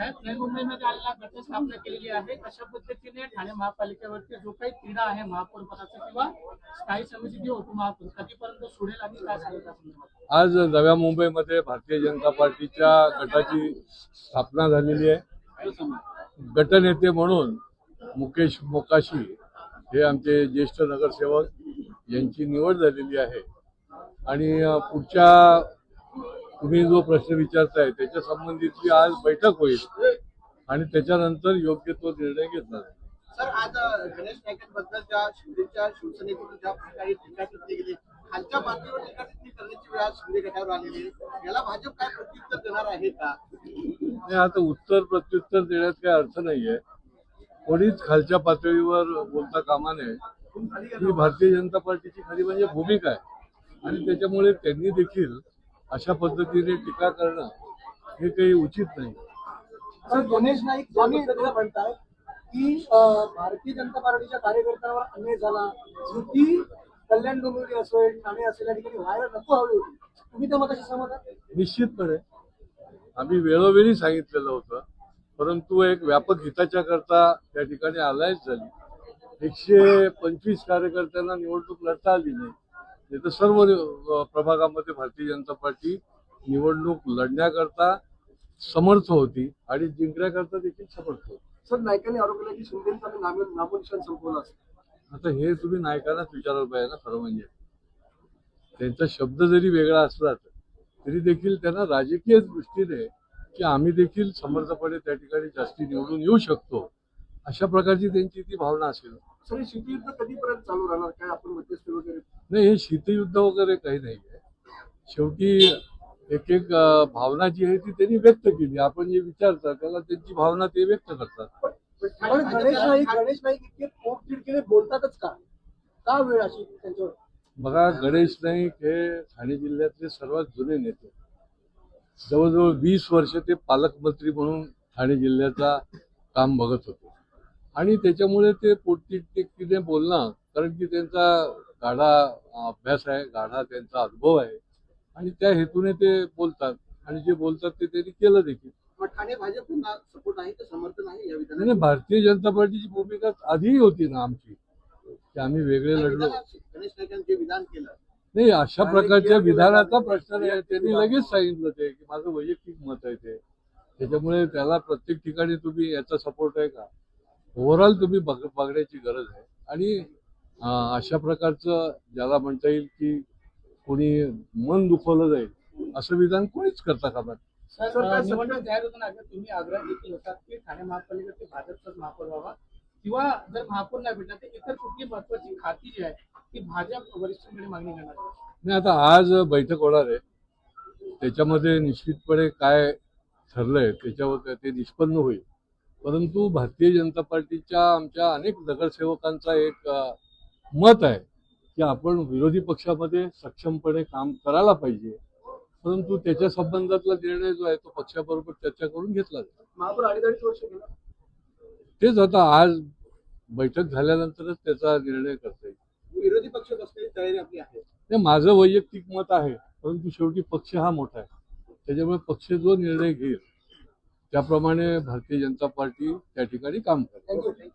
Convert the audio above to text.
साहेब मुंबईमध्ये आलेला केलेली आहे. पद्धतीने ठाणे महापालिकेवरती जो काही तिढा आहे महापौर पदाचा किंवा स्थायी समिती उपमहापौर कधीपर्यंत सोडेल आणि काय आज नव्या मुंबईमध्ये भारतीय जनता पार्टीच्या गटाची स्थापना झालेली आहे. गटनेते म्हणून मुकेश मोकाशी हे आमचे ज्येष्ठ नगरसेवक यांची निवड झालेली आहे. आणि पुढच्या तुम्ही जो प्रश्न विचारताय त्याच्या संबंधितली आज बैठक होईल आणि त्याच्यानंतर योग्य तो निर्णय घेतला जाईल. सर आज अ, गणेश नाईकांबद्दल ज्या शिंदेच्या शिवसेनेकडून ज्या प्रकारे टीका केली गेली खालच्या पातळीवर टीका टिप्पणी करण्याची वेळ आज शिंदे गटावर आलेली आहे. याला भाजप काय प्रत्युत्तर देणार आहे का? नाही आता उत्तर प्रत्युत्तर देण्यात काही अर्थ नाहीये. कोणीच खालच्या पातळीवर बोलता कामा नये. ही भारतीय जनता पार्टीची खरी म्हणजे भूमिका आहे. आणि त्याच्यामुळे त्यांनी देखील अशा पद्धतीने टीका करणं हे काही उचित नाही. सर गणेश नाईक दोन्ही सगळं म्हणताय की भारतीय जनता पार्टीच्या कार्यकर्त्यांवर अन्याय झाला युती कल्याण डोंबिवली असेल ठाणे असेल या ठिकाणी व्हायला नको हवी होती. तुम्ही त्या मताशी सहमत आहात? निश्चितपणे. आम्ही वेळोवेळी सांगितलेलं होतं परंतु एक व्यापक हिताच्या करता त्या ठिकाणी अलायन्स झाली. एकशे पंचवीस कार्यकर्त्यांना निवडणूक लढता आली नाही. तर सर्व प्रभागामध्ये भारतीय जनता पार्टी निवडणूक लढण्याकरता समर्थ होती आणि जिंकण्याकरता देखील समर्थ होती. सर नाईकांनी आरोप केला की शिंदेचा नामोनिशान संपवलं असं आता हे तुम्ही नायकांनाच विचारायला पाहिजे ना खरं म्हणजे. त्यांचा शब्द जरी वेगळा असला तरी देखील त्यांना राजकीय दृष्टीने की आम्ही देखील समर्थपणे त्या ठिकाणी जास्ती निवडून येऊ शकतो अशा प्रकारची त्यांची ती भावना असेल. सर हे शेतीयुद्ध कधीपर्यंत चालू राहणार? काय आपण मध्यस्थी वगैरे? नाही हे शीतयुद्ध वगैरे काही नाही आहे. शेवटी एक एक भावना जी आहे ती त्यांनी व्यक्त केली. आपण जे विचारता त्याला त्यांची भावना ते व्यक्त करतात. पण गणेश नाईक गणेश नाईक इतके पोटतिडकीने बोलतातच का? का वेळ अशी त्यांच्यावर? बघा गणेश नाईक हे ठाणे जिल्ह्यातले सर्वात जुने नेते. जवळजवळ वीस वर्ष ते पालकमंत्री म्हणून ठाणे जिल्ह्याचा काम बघत होते. आणि त्याच्यामुळे ते पोटतिडकीने बोलणं कारण की त्यांचा गाढा अभ्यास आहे गाढा त्यांचा अनुभव आहे. आणि त्या हेतूने ते बोलतात. आणि जे बोलतात ते त्यांनी केलं देखील. विधानात? भारतीय जनता पार्टीची भूमिका आधीही होती ना आमची. की आम्ही वेगळे लढलो. नाही अशा प्रकारच्या विधानाचा प्रश्न नाही. त्यांनी लगेच सांगितलं ते की माझं वैयक्तिक मत आहे ते. त्याच्यामुळे त्याला प्रत्येक ठिकाणी तुम्ही याचा सपोर्ट आहे का? ओव्हरऑल तुम्ही बघ बघण्याची गरज आहे. आणि अशा प्रकारचं ज्याला म्हणता येईल की कोणी मन दुखवलं जाईल असं विधान कोणीच करता कामा निवडणूक जाहीर होताना तुम्ही आग्रह देखील होतात की ठाणे महापालिकेचे भाजपचाच महापौर व्हावा किंवा जर महापौर नाही भेटला तर इतर कुठली महत्वाची खाती जी आहे ती भाजप वरिष्ठांकडे मागणी करणार. नाही आता आज बैठक होणार आहे. त्याच्यामध्ये निश्चितपणे काय ठरलंय त्याच्यावर ते निष्पन्न होईल. परंतु भारतीय जनता पार्टीच्या आमच्या अनेक नगरसेवकांचा एक मत आहे की आपण विरोधी पक्षामध्ये सक्षमपणे काम करायला पाहिजे. परंतु त्याच्या संबंधातला निर्णय जो आहे तो पक्षाबरोबर चर्चा करून घेतला गेला. तेच आता आज बैठक झाल्यानंतरच त्याचा निर्णय करता येईल. विरोधी पक्ष बसण्याची तयारी आपली आहे. माझं वैयक्तिक मत आहे परंतु शेवटी पक्ष हा मोठा आहे. त्याच्यामुळे पक्ष जो निर्णय घेईल त्याप्रमाणे भारतीय जनता पार्टी त्या ठिकाणी काम करते.